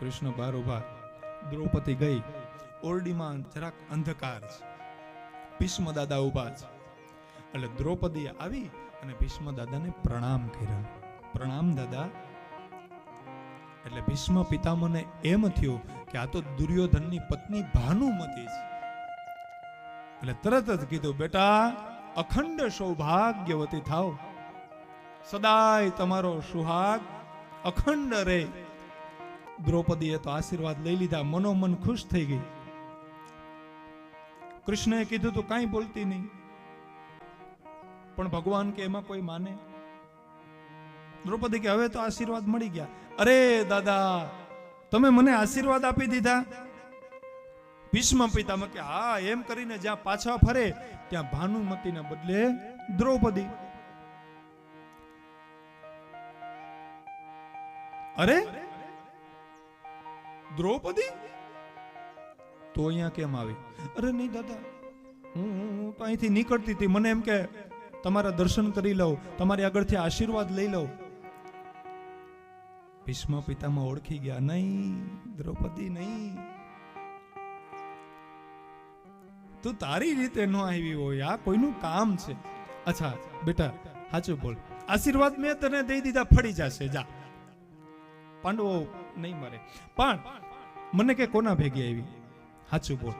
કૃષ્ણ બાર ઊભા દ્રૌપદી ગઈ. ઓરડીમાં જરાક અંધકાર છે. ભીષ્મ દાદા ઊભા છે. એટલે દ્રૌપદી આવી અને ભીષ્મ દાદાને પ્રણામ કર્યા. પ્રણામ દાદા. એટલે ભીષ્મ પિતામહને એમ થયું કે આ તો દુર્યોધનની પત્ની ભાનુમતી છે. એટલે તરત જ કીધું, બેટા, અખંડ સૌભાગ્યવતી થાવ. સદાય તમારો સુહાગ અખંડ રે દ્રૌપદીએ તો આશીર્વાદ લઈ લીધા. મનોમન ખુશ થઈ ગઈ. કૃષ્ણએ કીધું, તું કાંઈ બોલતી નહીં. પણ ભગવાન કે એમાં કોઈ માને? દ્રૌપદી કે, હવે તો આશીર્વાદ મળી ગયા. અરે દાદા, તમે મને આશીર્વાદ આપી દીધા? ભીષ્મ પિતા કે, હા, એમ કરીને જ્યાં પાછા ફરે, ત્યાં ભાનુમતીને બદલે દ્રૌપદી. અરે દ્રૌપદી? તો અહીંયા કેમ આવી? અરે નહીં દાદા, હું તો અહીંથી નીકળતી હતી. મને એમ કે તમારા દર્શન કરી લઉં, તમારી આગળથી આશીર્વાદ લઈ લઉં. ભીષ્મ પિતામાં ઓળખી ગયા. નહીં, દ્રૌપદી, નહીં. તું તારી રીતે ન આવી હોય. આ કોઈનું કામ છે. અચ્છા, બેટા, સાચું બોલ. આશીર્વાદ મેં તને દઈ દીધા, ફળી જશે. જા. પાંડવો નહીં મરે. પણ મને કે કોના ભેગી આવી? સાચું બોલ.